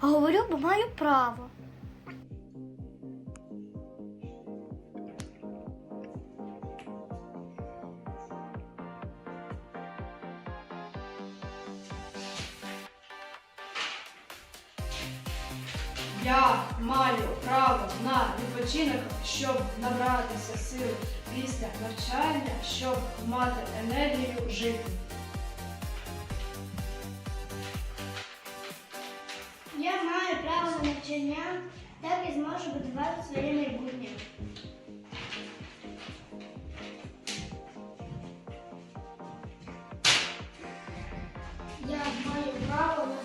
А говорю, бо маю право. Я маю право на відпочинок, щоб набратися сил після навчання, щоб мати енергію жити. Я маю право на навчання, так і зможу будувати своє майбутнє. Я маю право на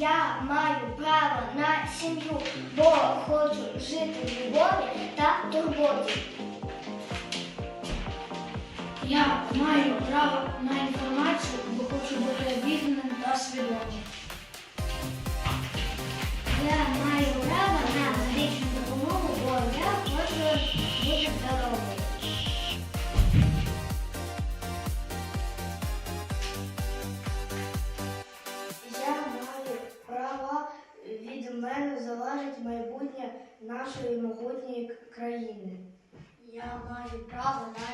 Я маю право на сім'ю, бо хочу жити в любові та турботі. Я маю право на інформацію, бо хочу бути обізнаним та свідомим. Нашої могутньої країни. Я маю право на.